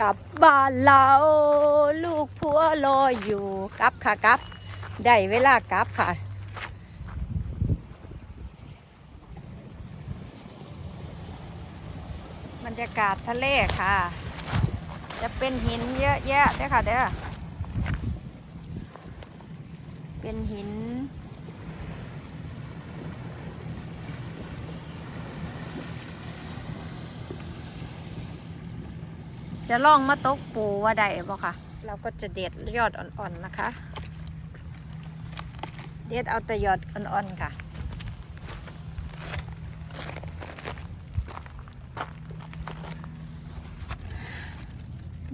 กลับบ้านเราลูกผัวรออยู่กลับค่ะกลับ ได้เวลากลับค่ะ บรรยากาศทะเลค่ะ จะเป็นหินเยอะแยะเด้อค่ะเด้อเป็นหิน จะล่องมาตกปูว่าได้บ่ค่ะ เราก็จะเด็ดยอดอ่อนๆนะคะ เด็ดเอาแต่ยอดอ่อนๆค่ะ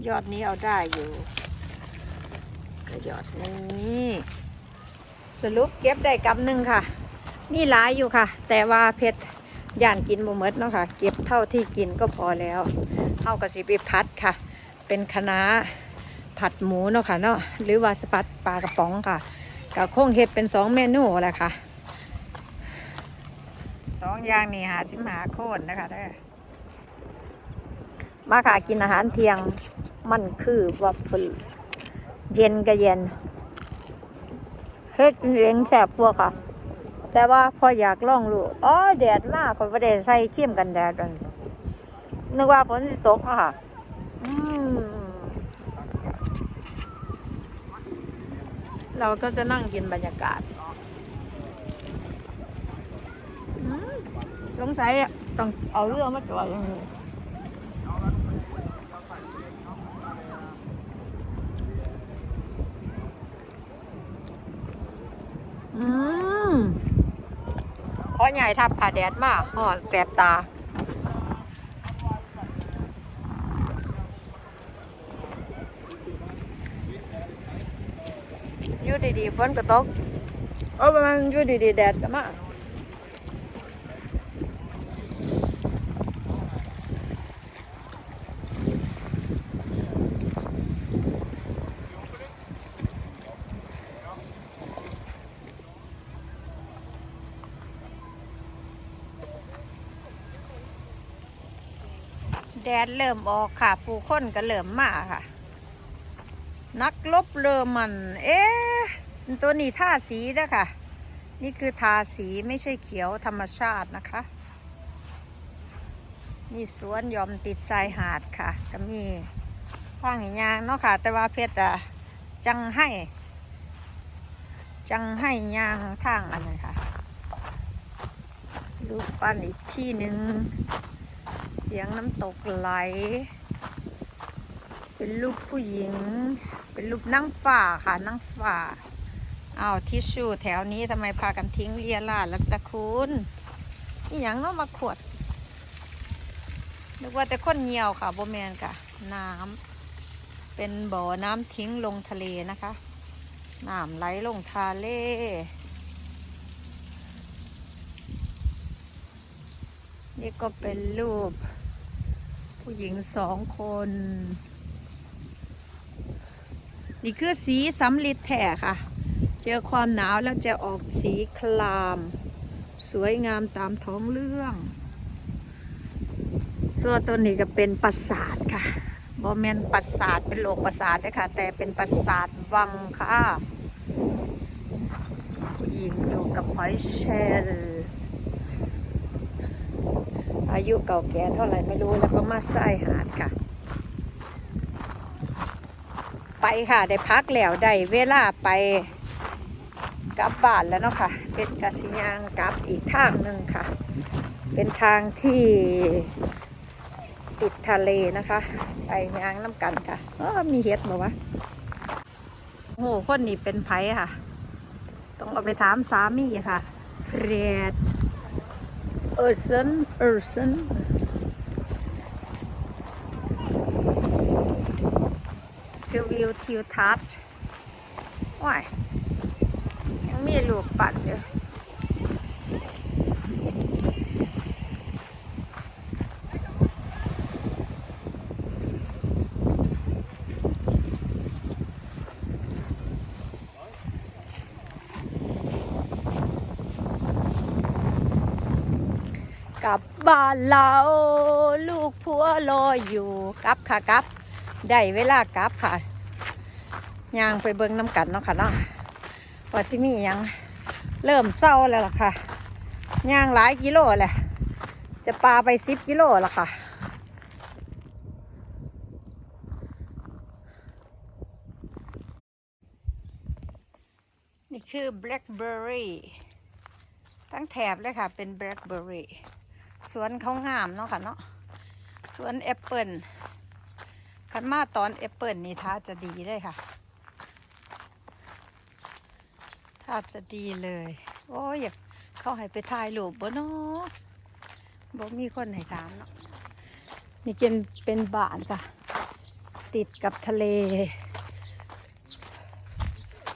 ยอดนี้เอาได้อยู่ก็ยอดนี้สรุปเก็บได้กำหนึ่งค่ะ มีหลายอยู่ค่ะ แต่ว่าเพชร ย่านกินบ่หมดเนาะค่ะ เก็บเท่าที่กินก็พอแล้วเท่ากับสิไปพัดค่ะ เป็นคณะผัดหมูเนาะค่ะเนาะหรือว่าสปัดปลากระป๋องค่ะกับโค้งเห็ดเป็นสองเมนูแหละค่ะสองอย่างนี่หาสิมหาโคนนะคะได้อมาค่ะกินอาหารเที่ยงมันคือวัฟเฟิลเย็นก็เย็นเฮ็ดเองแสบพวกค่ะ แต่ว่าพออยากลองรู้อ๋อแดดมากคนประเด็นใส่เข้มกันแดดกันนึกว่าฝนตกอะค่ะเราก็จะนั่งกินบรรยากาศสงสัยต้องเอาเรือมาจอดอย่างนี้อืม เพราใหญ่ทับขาแดดมากห่อนแสบตาอยู่ดีๆฝนก็ตกโอ้ประมาณอยู่ดีๆแดดก็มา แดดเริ่มออกค่ะ ผู้คนก็เริ่มมาค่ะ นักลบเรอมัน เอ๊ะตัวนี้ทาสีนะค่ะ นี่คือทาสีไม่ใช่เขียวธรรมชาตินะคะ นี่สวนยอมติดชายหาดค่ะ ก็มีทางหิยางเนาะค่ะ แต่ว่าเพชรอะจังให้ จังให้ยางทางอันนั้ค่ะรูปปั้นอีกที่หนึ่ง เสียงน้ำตกไหล เป็นรูปผู้หญิง เป็นรูปนั่งฝ่าค่ะนั่งฝ่าอ้าวทิชชู่แถวนี้ทำไมพากันทิ้งเรียราดแล้วจะคุณนี่อย่างน้องมาขวดนึกว่าแต่คนเหี่ยวค่ะโบแมนค่ะ น้ำเป็นบ่อน้ำทิ้งลงทะเลนะคะน้ำไหลลงทะเลนี่ก็เป็นรูป ผู้หญิงสองคน นี่คือสีสำลิดแถ่ค่ะ เจอความหนาวแล้วจะออกสีคลาม สวยงามตามท้องเรื่องส่วนตัวนี้ก็เป็นปราสาทค่ะบอแมนปราสาทเป็นโลกปราสาทนะคะแต่เป็นปราสาทวังค่ะ ผู้หญิงอยู่กับหอยเชลล อายุเก่าแก่เท่าไหร่ไม่รู้แล้วก็มาใส่หาดค่ะ ไปค่ะได้พักแล้วได้เวลาไปกลับบ้านแล้วเนาะค่ะ เป็นกสิยางกลับอีกทางหนึ่งค่ะ เป็นทางที่ติดทะเลนะคะ ไปยางน้ำกันค่ะเออมีเห็ดบอกว่าโอ้คนนี้เป็นไผค่ะ ต้องเอาไปถามสามีค่ะเฟรด เออร์สันเออร์สันคือวิวทิวทัศน์ว้ายยังมีลูกปัดอยู่ ลับบ้านเราลูกผัวรออยู่กลับค่ะกลับได้เวลากลับค่ะยางไปเบิ่งน้ำกันเนาะค่ะเนาะว่าสิมียังเริ่มเศร้าแล้วล่ะค่ะยางหลายกิโลแหละจะปลาไปสิบกิโลล้วค่ะนี่คือ blackberry ทั้งแถบเลยค่ะ เป็น blackberry สวนเขางามเนาะค่ะเนาะสวนแอปเปิลคันมาตอนแอปเปิลนี่ท่าจะดีเลยค่ะท่าจะดีเลย โอ้ยอยากเข้าให้ไปถ่ายรูปบ่เนาะบ่มีคนให้ถามเนาะนี่เป็นเป็นบ้านค่ะ ติดกับทะเล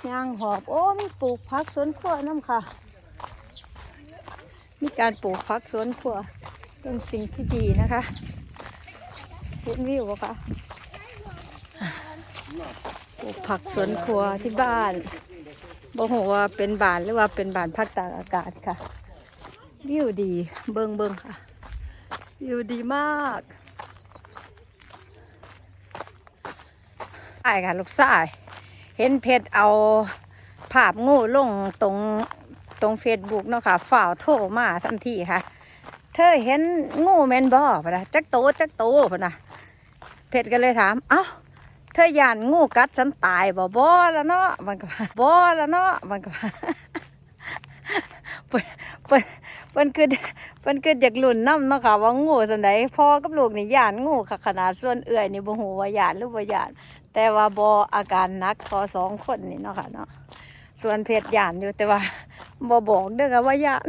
ย่างหอบ โอ้มีปลูกพักสวนครัวน้ำค่ะ มีการปลูกพักสวนครัวเป็นสิ่งที่ดีนะคะเห็นวิวปะคะปลูกผักสวนครัวที่บ้านบอกว่าเป็นบานหรือว่าเป็นบานพักตากอากาศค่ะ วิวดีเบิงเบิงค่ะ วิวดีมากไอ้ค่ะ ลูกชาย เห็นเพจเอาภาพงูลงตรง ตรงเฟซบุ๊กเนาะค่ะฝ่าวโทรมาทันทีค่ะ เธอเห็นงูแมนบอปนะจักโตจักโตปนะเพจก็เลยถาม เอ้าเธอหย่านงูกัดฉันตายบ่บ่แล้วเนาะมันก็บ่แล้วเนาะมันก็เปิ้นเปิ้นเปิ้นคือเปิ้นคืออยากลุ่นน้ำเนาะค่ะว่างูสันใดพ่อกับลูกนี่หย่านงูค่ะขนาดส่วนเอื่อยนี่บ่ฮู้ว่าย่านหรือบ่ย่านแต่ว่าบออาการนักพอสองคนนี่เนาะค่ะเนาะ ส่วนเพชรหยานอยู่แต่ว่าบอบอกเด้อค่ะว่าหยาน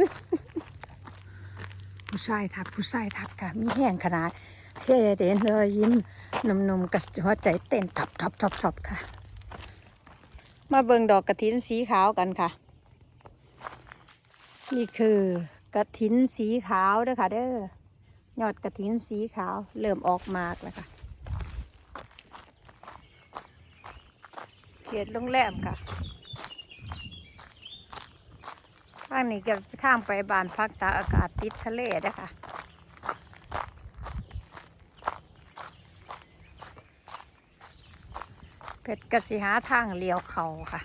ผู้ชายทักผู้ชายทักค่ะมีแห้งขนาดเท่เด่นรอยยิ้มนมๆกับหัวใจเต้นทับทับทับทับค่ะ มาเบิ่งดอกกระถินสีขาวกันค่ะ นี่คือกระถินสีขาวเด้อค่ะ เด้อยอดกระถินสีขาว เริ่มออกมากแล้วค่ะเขตโรงแรมค่ะ ทางนี้ก็ทางไปบ้านพักตาอากาศติดทะเลเด้อค่ะเพชรกสิหาทางเลี้ยวเขาค่ะ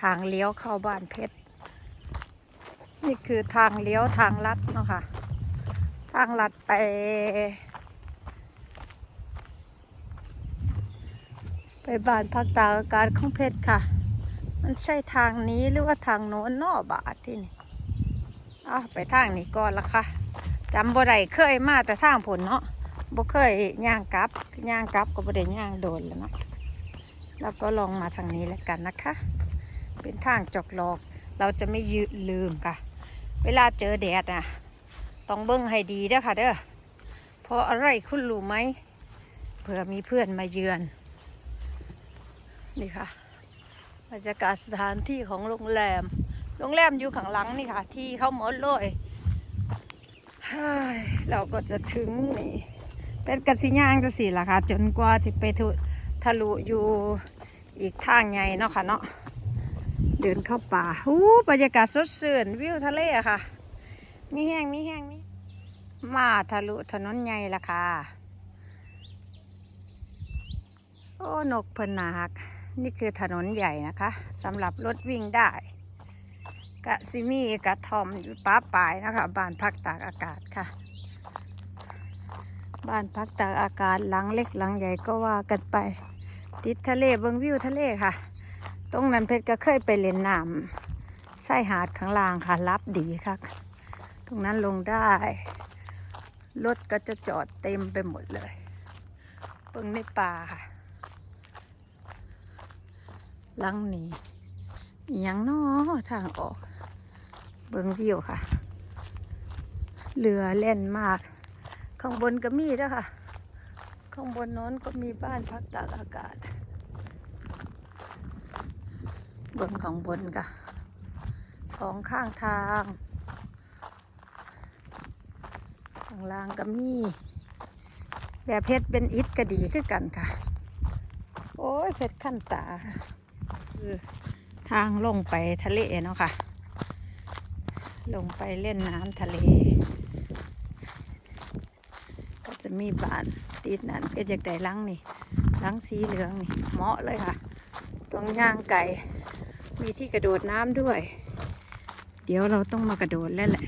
ทางเลี้ยวเข้าบ้านเพชรนี่คือทางเลี้ยวทางลัดเนาะค่ะ ทางลัดไป ไปบ้านพักตาอากาศของเพชรค่ะ มันใช่ทางนี้หรือว่าทางโน้นนอบาทที่นี่อะไปทางนี้ก่อนละค่ะจำบ่ได้เคยมาแต่ทางผลเนาะบ่เคยย่างกลับย่างกลับก็บ่ได้ย่างโดนแล้วเนาะแล้วก็ลองมาทางนี้แล้วกันนะคะ เป็นทางจอกหลอก เราจะไม่ยืลืมค่ะ เวลาเจอแดดอะต้องเบิ้งให้ดีเด้อค่ะเด้อเพราะอะไรคุณรู้ไหมเผื่อมีเพื่อนมาเยือน นี่ค่ะ บรรยากาศสถานที่ของโรงแรม โรงแรมอยู่ข้างหลังนี่ค่ะ ที่เขาหมดเลยเฮ้ยเราก็จะถึงนี่ เป็นกระสิย่างจะสิล่ะค่ะ จนกว่าจะไปทะลุอยู่อีกทางไงเนาะค่ะเนาะเดินเข้าป่าอู้บรรยากาศสดชื่นวิวทะเลอะค่ะ มีแห้งมีแห้งมีมาทะลุถนนใหญ่ละค่ะ โอ้นกเพนนาฮัก นี่คือถนนใหญ่นะคะสำหรับรถวิ่งได้กะซิมีกะทอมอยู่ป้าปลายนะคะบ้านพักตากอากาศค่ะ บ้านพักตากอากาศหลังเล็กหลังใหญ่ก็ว่ากันไป ติดทะเลเบิงวิวทะเลค่ะ ตรงนั้นเพชรก็เคยไปเล่นน้ำใส่หาดข้างล่างค่ะรับดีค่ะ ตรงนั้นลงได้รถก็จะจอดเต็มไปหมดเลยเบิงในป่าค่ะ ลังนี้ยังน้อทางออก เบิงวิวค่ะ เรือเล่นมาก ข้างบนก็มีด้วยค่ะ ข้างบนน้นก็มีบ้านพักตากอากาศ เบิงข้างบนค่ะ สองข้างทางข้างล่างก็มี แบบเพชรเป็นอิฐก็ดีคือกันค่ะ โอ้ยเพชรขั้นตา คือทางลงไปทะเลเนาะค่ะ ลงไปเล่นน้ำทะเล ก็จะมีบ้านติดนั่นเพชรอยากได้ลังนี่ลังสีเหลืองนี่เหมาะเลยค่ะ ตรงย่างไก่ มีที่กระโดดน้ำด้วย เดี๋ยวเราต้องมากระโดดแล้วแหละ